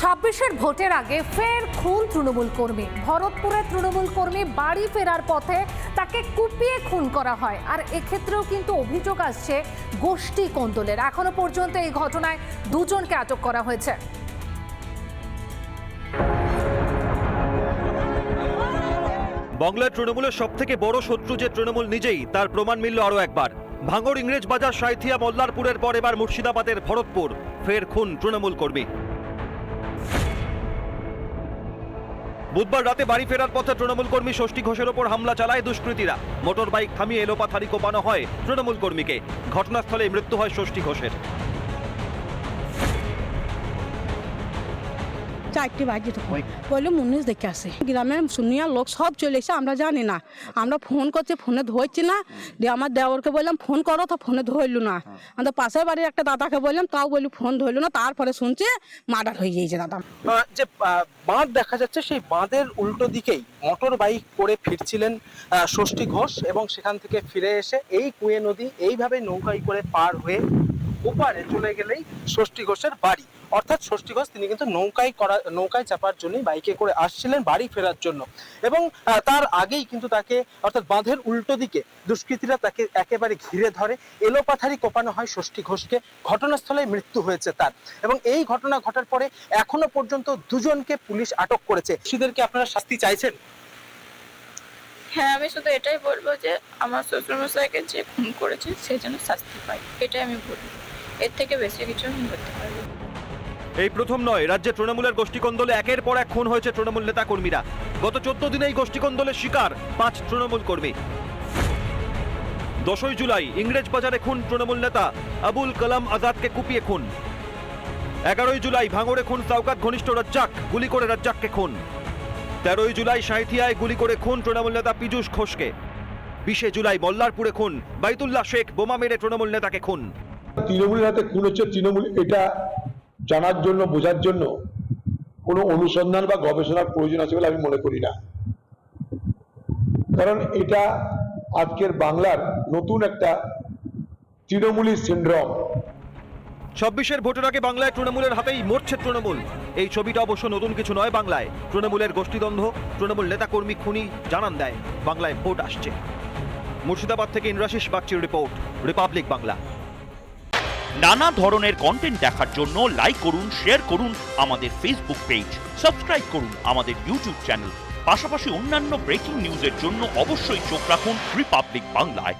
ছাব্বিশের ভোটের আগে ফের খুন তৃণমূল কর্মী। ভরতপুরের তৃণমূল কর্মী বাড়ি ফেরার পথে তাকে কুপিয়ে খুন করা হয়। আর এক্ষেত্রেও কিন্তু অভিযোগ আসছে গোষ্ঠী কোন্দলের। এখনও পর্যন্ত এই ঘটনায় দুজনকে আটক করা হয়েছে। বাংলার তৃণমূলের সব থেকে বড় শত্রু যে তৃণমূল নিজেই, তার প্রমাণ মিলল আরও একবার। ভাঙড় ইংরেজ বাজার সাঁথিয়া মল্লারপুরের পর এবার মুর্শিদাবাদের ভরতপুর। ফের খুন তৃণমূল কর্মী। বুধবার রাতে বাড়ি ফেরার পথে তৃণমূল কর্মী ষষ্ঠী ঘোষের ওপর হামলা চালায় দুষ্কৃতীরা। মোটর বাইক থামিয়ে এলোপাথারি কোপানো হয় তৃণমূল কর্মীকে। ঘটনাস্থলে মৃত্যু হয় ষষ্ঠী ঘোষের। চারটে বাজে তখন। বলল মুনিশ দেখে আসে। গ্রামের শুনিয়া লোক সব চলে এসে আমরা জানি না। আমরা ফোন করছি ফোনে ধরছি না। দিয়ে আমার দেওরকে বললাম ফোন করো তো ফোনে ধরলু না। আমাদের পাশের বাড়ির একটা দাদাকে বললাম তাও বলি ফোন ধরলু না। তারপরে শুনছে মার্ডার হয়ে গিয়েছে দাদা। যে বাঁধ দেখা যাচ্ছে সেই বাঁধের উল্টো দিকেই মোটর বাইক করে ফিরছিলেন ষষ্ঠী ঘোষ এবং সেখান থেকে ফিরে এসে এই কুয়ে নদী এইভাবে নৌকায় করে পার হয়ে ওপারে চলে গেলেই ষষ্ঠী ঘোষের বাড়ি। অর্থাৎ ষষ্ঠী ঘোষ তিনি কিন্তু নৌকায় করা, নৌকায় চাপার জন্য বাইকে করে আসছিলেন বাড়ি ফেরার জন্য। এবং তার আগেই কিন্তু তাকে, অর্থাৎ বাঁধের উল্টো দিকে দুষ্কৃতীরা তাকে একেবারে ঘিরে ধরে। এলোপাথারি কোপানো হয় ষষ্ঠী ঘোষকে। ঘটনাস্থলে মৃত্যু হয়েছে তার। এবং এই ঘটনা ঘটার পরে এখনও পর্যন্ত দুজনকে পুলিশ আটক করেছে। সেদেরকে আপনারা শাস্তি চাইছেন? হ্যাঁ আমি শুধু এটাই বলব যে আমার শ্বশুরমশাইকে যে খুন করেছে সে যেন শাস্তি পায়, এটাই আমি বলব। এর থেকে বেশি কিছু আমি করতে পারব এই প্রথম নয়, রাজ্যে তৃণমূলের গোষ্ঠীকন্দলে একের পর এক খুন হয়েছে তৃণমূল নেতা কর্মীরা গত চোদ্দ দিনে এই গোষ্ঠীকন্দলের শিকার পাঁচ তৃণমূল কর্মী। দশই জুলাই, ইংরেজ বাজারে খুন তৃণমূল নেতা আবুল কালাম আজাদকে কুপিয়ে খুন। এগারোই জুলাই, ভাঙড়ে খুন সাউকাত ঘনিষ্ঠ রাজ্জাক, গুলি করে রাজ্জাককে খুন। তেরোই জুলাই সাঁথিয়ায় গুলি করে খুন তৃণমূল নেতা পীযূষ ঘোষকে। বিশে জুলাই মল্লারপুরে খুন, বাইতুল্লাহ শেখ বোমা মেরে তৃণমূল নেতাকে খুন। তৃণমূলের হাতে খুন হচ্ছে তৃণমূল, এটা জানার জন্য, বোঝার জন্য কোনো অনুসন্ধান বা গবেষণার প্রয়োজন আছে বলে আমি মনে করি না। কারণ এটা আজকের বাংলার নতুন একটা তৃণমূলী সিন্ড্রম। ছাব্বিশের ভোটের আগে বাংলায় তৃণমূলের হাতেই মরছে তৃণমূল। এই ছবিটা অবশ্য নতুন কিছু নয় বাংলায়। তৃণমূলের গোষ্ঠীদ্বন্দ্ব, তৃণমূল নেতাকর্মী খুনি জানান দেয়। বাংলায় ভোট আসছে। মুর্শিদাবাদ থেকে ইন্দ্রাশিস বাগচির রিপোর্ট, রিপাবলিক বাংলা। নানা ধরনের কন্টেন্ট দেখার জন্য লাইক করুন শেয়ার করুন আমাদের ফেসবুক পেজ সাবস্ক্রাইব করুন আমাদের ইউটিউব চ্যানেল পাশাপাশি অন্যান্য ব্রেকিং নিউজের জন্য অবশ্যই চোখ রাখুন রিপাবলিক বাংলায়।